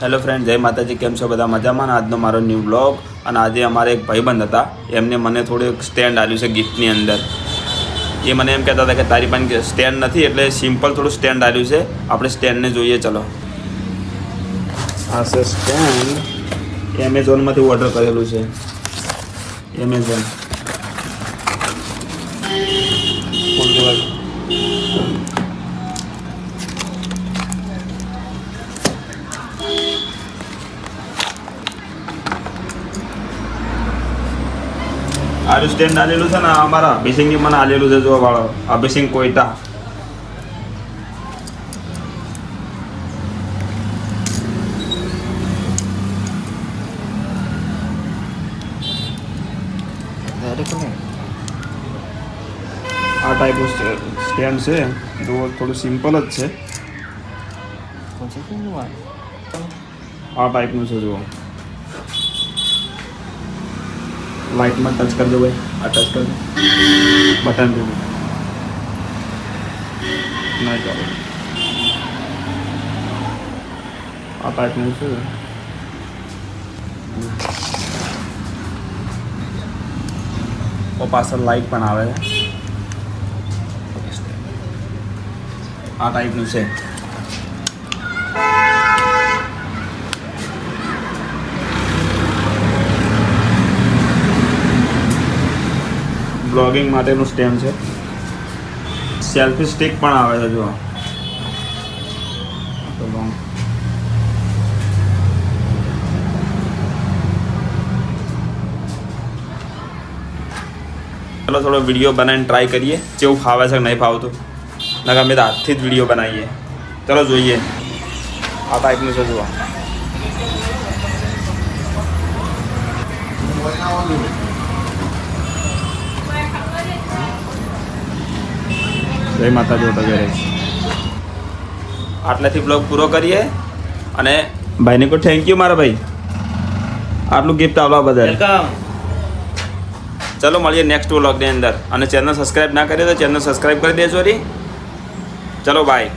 Hello friend જય માતાજી, કેમ છો બધા મજામાં? આજનો મારો ન્યૂ બ્લોગ અને આજે અમારે એક ભાઈબંધ હતા. એમને મને થોડું સ્ટેન્ડ આપ્યું છે ગિફ્ટની અંદર. એ મને એમ કહેતા હતા કે તારી પાસે સ્ટેન્ડ નથી, એટલે સિમ્પલ થોડું સ્ટેન્ડ આપ્યું છે. આપણે સ્ટેન્ડને જોઈએ, ચલો. આ છે સ્ટેન્ડ એમેઝોનમાંથી ઓર્ડર કરેલું છે. એમેઝોન આરું સ્ટેન્ડ આલેલું છે ને આ અમારા અભિસિંગે મને આલેલું છે જો વાળો અભિસિંગ કોઈટા આ ટાઈપનું સ્ટેન્ડ છે જો થોડું સિમ્પલ જ છે આ ટાઈપનું છે જુઓ લાઇટમાં ટચ કરી દો ભાઈ. આ ટચ કરી દો. બટન દો. આ છે. પાછળ લાઈટ પણ આવે. છે આ ટાઈપનું છે. બ્લોગિંગ માટેનું સ્ટેન્ડ છે. સેલ્ફી સ્ટિક પણ આવે છે જો ચાલો થોડો વીડિયો બનાવીને ટ્રાય કરીએ. જેવું ફાવે છે કે નહીં ફાવતું? નકર અમે તો હાથથી જ વીડિયો બનાવીએ. ચલો જોઈએ. આ ટાઈપનું છે, જુઓ. જય માતા જોતા જય આટલેથી બ્લોગ પૂરો કરીએ અને ભાઈને કોઈ થેન્ક યુ મારા ભાઈ. આટલું ગિફ્ટ આવવા બદલ. ચલો મળીએ નેક્સ્ટ વ્લોગની અંદર. અને ચેનલ સબસ્ક્રાઈબ ના કરી તો ચેનલ સબસ્ક્રાઈબ કરી દેજો રી ચલો બાય